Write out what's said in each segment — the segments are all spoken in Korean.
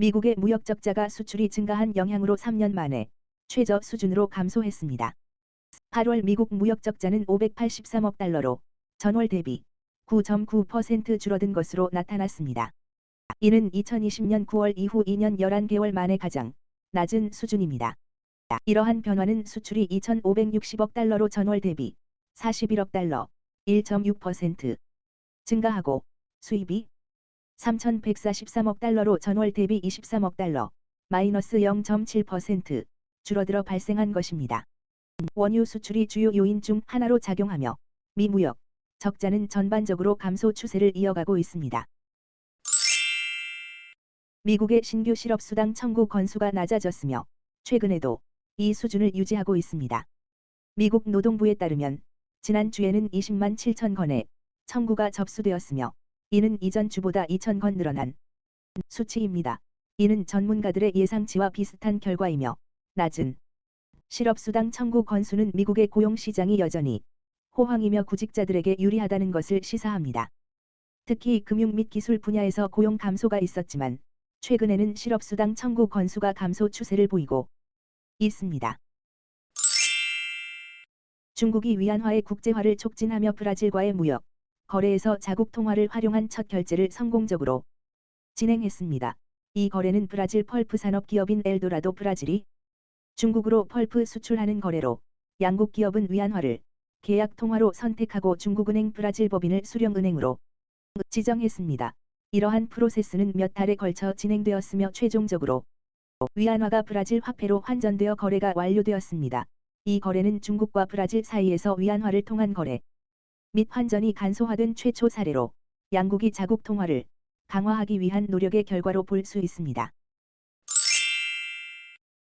미국의 무역 적자가 수출이 증가한 영향으로 3년 만에 최저 수준으로 감소했습니다. 8월 미국 무역 적자는 583억 달러로 전월 대비 9.9% 줄어든 것으로 나타났습니다. 이는 2020년 9월 이후 2년 11개월 만에 가장 낮은 수준입니다. 이러한 변화는 수출이 2,560억 달러로 전월 대비 41억 달러 1.6% 증가하고 수입이 3,143억 달러로 전월 대비 23억 달러 마이너스 0.7% 줄어들어 발생한 것입니다. 원유 수출이 주요 요인 중 하나로 작용하며 미 무역 적자는 전반적으로 감소 추세를 이어가고 있습니다. 미국의 신규 실업수당 청구 건수가 낮아졌으며 최근에도 이 수준을 유지하고 있습니다. 미국 노동부에 따르면 지난 주에는 20만 7천 건의 청구가 접수되었으며 이는 이전 주보다 2천 건 늘어난 수치입니다. 이는 전문가들의 예상치와 비슷한 결과이며 낮은 실업수당 청구 건수는 미국의 고용시장이 여전히 호황이며 구직자들에게 유리하다는 것을 시사합니다. 특히 금융 및 기술 분야에서 고용 감소가 있었지만 최근에는 실업수당 청구 건수가 감소 추세를 보이고 있습니다. 중국이 위안화의 국제화를 촉진하며 브라질과의 무역, 거래에서 자국 통화를 활용한 첫 결제를 성공적으로 진행했습니다. 이 거래는 브라질 펄프 산업 기업인 엘도라도 브라질이 중국으로 펄프 수출하는 거래로 양국 기업은 위안화를 계약 통화로 선택하고 중국은행 브라질 법인을 수령은행으로 지정했습니다. 이러한 프로세스는 몇 달에 걸쳐 진행되었으며 최종적으로 위안화가 브라질 화폐로 환전되어 거래가 완료되었습니다. 이 거래는 중국과 브라질 사이에서 위안화를 통한 거래 및 환전이 간소화된 최초 사례로 양국이 자국 통화를 강화하기 위한 노력의 결과로 볼 수 있습니다.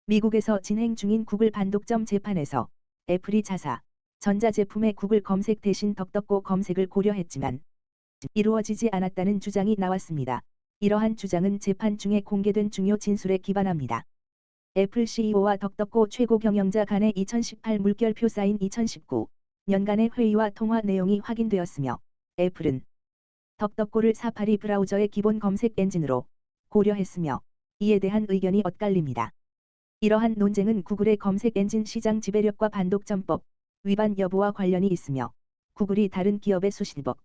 미국에서 진행 중인 구글 반독점 재판에서 애플이 자사, 전자제품의 구글 검색 대신 덕덕고 검색을 고려했지만 이루어지지 않았다는 주장이 나왔습니다. 이러한 주장은 재판 중에 공개된 중요 진술에 기반합니다. 애플 CEO와 덕덕고 최고 경영자 간의 2018 물결표 사인 2019 년간의 회의와 통화 내용이 확인되었으며 애플은 덕덕고를 사파리 브라우저의 기본 검색 엔진으로 고려했으며 이에 대한 의견이 엇갈립니다. 이러한 논쟁은 구글의 검색 엔진 시장 지배력과 반독점법 위반 여부와 관련이 있으며 구글이 다른 기업의 수십억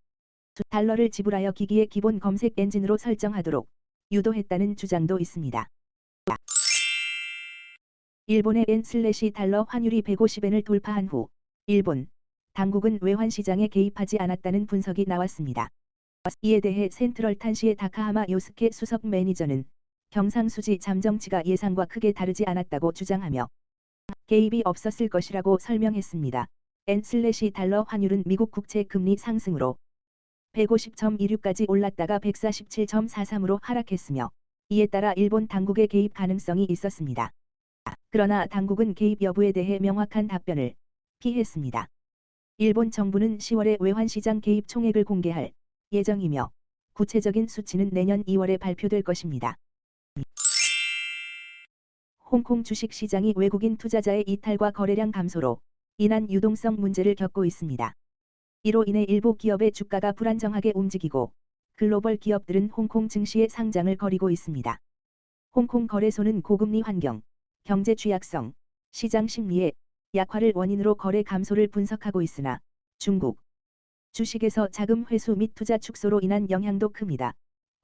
달러를 지불하여 기기의 기본 검색 엔진으로 설정하도록 유도했다는 주장도 있습니다. 일본의 엔 슬래시 달러 환율이 150엔을 돌파한 후 일본 당국은 외환 시장에 개입하지 않았다는 분석이 나왔습니다. 이에 대해 센트럴 탄시의 다카하마 요스케 수석 매니저는 경상수지 잠정치가 예상과 크게 다르지 않았다고 주장하며 개입이 없었을 것이라고 설명했습니다. 엔 슬래시 달러 환율은 미국 국채 금리 상승으로 150.26까지 올랐다가 147.43으로 하락했으며 이에 따라 일본 당국의 개입 가능성이 있었습니다. 그러나 당국은 개입 여부에 대해 명확한 답변을 피했습니다. 일본 정부는 10월에 외환시장 개입 총액을 공개할 예정이며 구체적인 수치는 내년 2월에 발표될 것입니다. 홍콩 주식시장이 외국인 투자자의 이탈과 거래량 감소로 인한 유동성 문제를 겪고 있습니다. 이로 인해 일부 기업의 주가가 불안정하게 움직이고 글로벌 기업들은 홍콩 증시의 상장을 거리고 있습니다. 홍콩 거래소는 고금리 환경, 경제 취약성, 시장 심리의 약화를 원인으로 거래 감소를 분석하고 있으나 중국 주식에서 자금 회수 및 투자 축소로 인한 영향도 큽니다.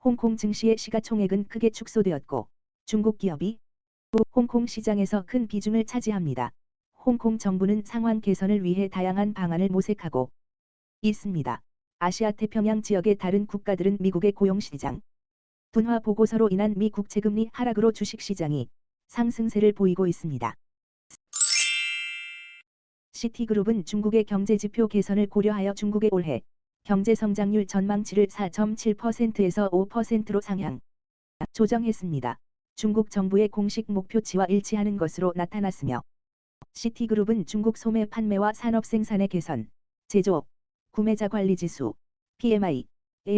홍콩 증시의 시가총액은 크게 축소되었고 중국 기업이 홍콩 시장에서 큰 비중을 차지합니다. 홍콩 정부는 상황 개선을 위해 다양한 방안을 모색하고 있습니다. 아시아 태평양 지역의 다른 국가들은 미국의 고용시장 둔화 보고서로 인한 미 국채금리 하락으로 주식시장이 상승세를 보이고 있습니다. 시티그룹은 중국의 경제 지표 개선을 고려하여 중국의 올해 경제 성장률 전망치를 4.7%에서 5%로 상향 조정했습니다. 중국 정부의 공식 목표치와 일치하는 것으로 나타났으며 시티그룹은 중국 소매 판매와 산업 생산의 개선, 제조업, 구매자 관리 지수, PMI의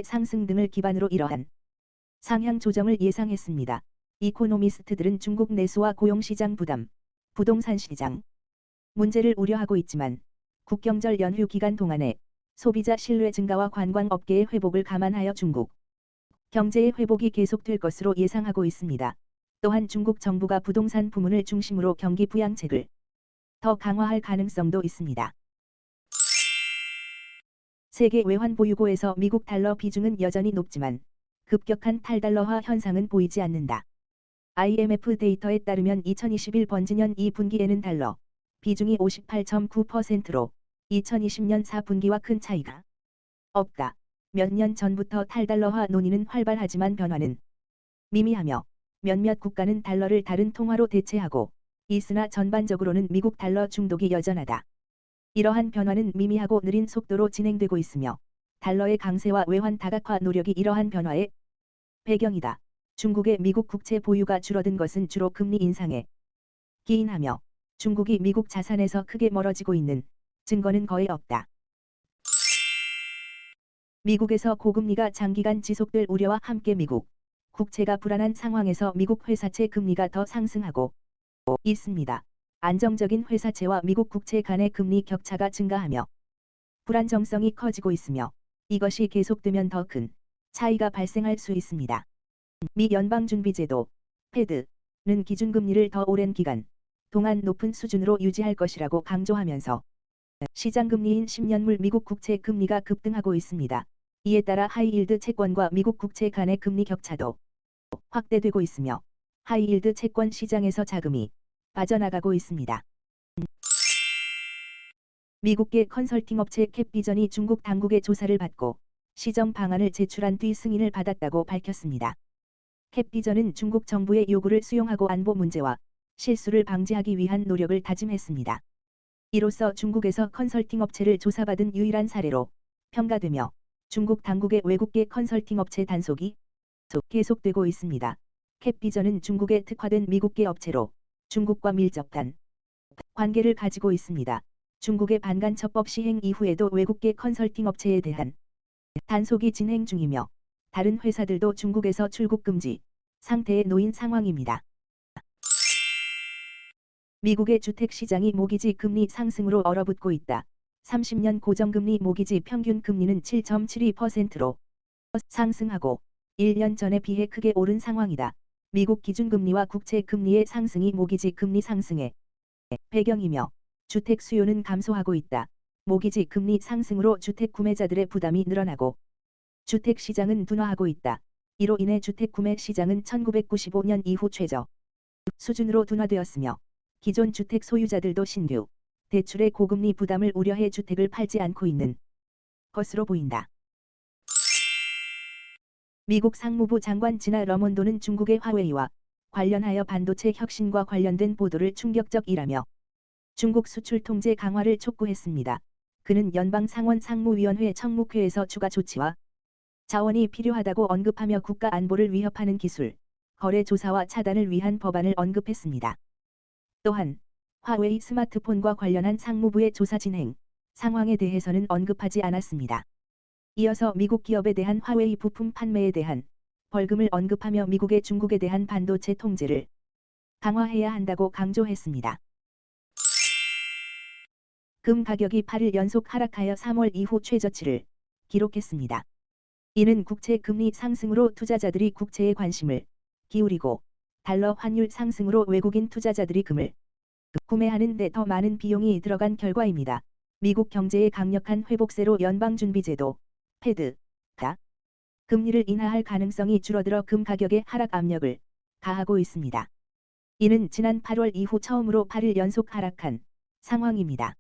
상승 등을 기반으로 이러한 상향 조정을 예상했습니다. 이코노미스트들은 중국 내수와 고용시장 부담, 부동산 시장 문제를 우려하고 있지만 국경절 연휴 기간 동안에 소비자 신뢰 증가와 관광업계의 회복을 감안하여 중국 경제의 회복이 계속될 것으로 예상하고 있습니다. 또한 중국 정부가 부동산 부문을 중심으로 경기 부양책을 더 강화할 가능성도 있습니다. 세계 외환 보유고에서 미국 달러 비중은 여전히 높지만 급격한 탈달러화 현상은 보이지 않는다. IMF 데이터에 따르면 2021 번지년 2분기에는 달러 비중이 58.9%로 2020년 4분기와 큰 차이가 없다. 몇 년 전부터 탈달러화 논의는 활발하지만 변화는 미미하며 몇몇 국가는 달러를 다른 통화로 대체하고 있으나 전반적으로는 미국 달러 중독이 여전하다. 이러한 변화는 미미하고 느린 속도로 진행되고 있으며 달러의 강세와 외환 다각화 노력이 이러한 변화의 배경이다. 중국의 미국 국채 보유가 줄어든 것은 주로 금리 인상에 기인하며 중국이 미국 자산에서 크게 멀어지고 있는 증거는 거의 없다. 미국에서 고금리가 장기간 지속될 우려와 함께 미국 국채가 불안한 상황에서 미국 회사채 금리가 더 상승하고 있습니다. 안정적인 회사채와 미국 국채 간의 금리 격차가 증가하며 불안정성이 커지고 있으며 이것이 계속되면 더 큰 차이가 발생할 수 있습니다. 미 연방준비제도 페드는 기준금리를 더 오랜 기간 동안 높은 수준으로 유지할 것이라고 강조하면서 시장금리인 10년물 미국 국채 금리가 급등하고 있습니다. 이에 따라 하이힐드 채권과 미국 국채 간의 금리 격차도 확대되고 있으며 하이힐드 채권 시장에서 자금이 빠져나가고 있습니다. 미국계 컨설팅 업체 캡비전이 중국 당국의 조사를 받고 시정 방안을 제출한 뒤 승인을 받았다고 밝혔습니다. 캡비전은 중국 정부의 요구를 수용하고 안보 문제와 실수를 방지하기 위한 노력을 다짐했습니다. 이로써 중국에서 컨설팅 업체를 조사받은 유일한 사례로 평가되며 중국 당국의 외국계 컨설팅 업체 단속이 계속되고 있습니다. 캡비전은 중국에 특화된 미국계 업체로 중국과 밀접한 관계를 가지고 있습니다. 중국의 반간첩법 시행 이후에도 외국계 컨설팅 업체에 대한 단속이 진행 중이며 다른 회사들도 중국에서 출국 금지 상태에 놓인 상황입니다. 미국의 주택 시장이 모기지 금리 상승으로 얼어붙고 있다. 30년 고정금리 모기지 평균 금리는 7.72%로 상승하고 1년 전에 비해 크게 오른 상황이다. 미국 기준금리와 국채 금리의 상승이 모기지 금리 상승의 배경이며 주택 수요는 감소하고 있다. 모기지 금리 상승으로 주택 구매자들의 부담이 늘어나고 주택 시장은 둔화하고 있다. 이로 인해 주택 구매 시장은 1995년 이후 최저 수준으로 둔화되었으며 기존 주택 소유자들도 신규 대출의 고금리 부담을 우려해 주택을 팔지 않고 있는 것으로 보인다. 미국 상무부 장관 지나 러몬도는 중국의 화웨이와 관련하여 반도체 혁신과 관련된 보도를 충격적이라며 중국 수출 통제 강화를 촉구했습니다. 그는 연방 상원 상무위원회 청무회에서 추가 조치와 자원이 필요하다고 언급하며 국가 안보를 위협하는 기술, 거래 조사와 차단을 위한 법안을 언급했습니다. 또한 화웨이 스마트폰과 관련한 상무부의 조사 진행 상황에 대해서는 언급하지 않았습니다. 이어서 미국 기업에 대한 화웨이 부품 판매에 대한 벌금을 언급하며 미국의 중국에 대한 반도체 통제를 강화해야 한다고 강조했습니다. 금 가격이 8일 연속 하락하여 3월 이후 최저치를 기록했습니다. 이는 국채 금리 상승으로 투자자들이 국채에 관심을 기울이고 달러 환율 상승으로 외국인 투자자들이 금을 구매하는 데 더 많은 비용이 들어간 결과입니다. 미국 경제의 강력한 회복세로 연방준비제도 페드가 금리를 인하할 가능성이 줄어들어 금 가격의 하락 압력을 가하고 있습니다. 이는 지난 8월 이후 처음으로 8일 연속 하락한 상황입니다.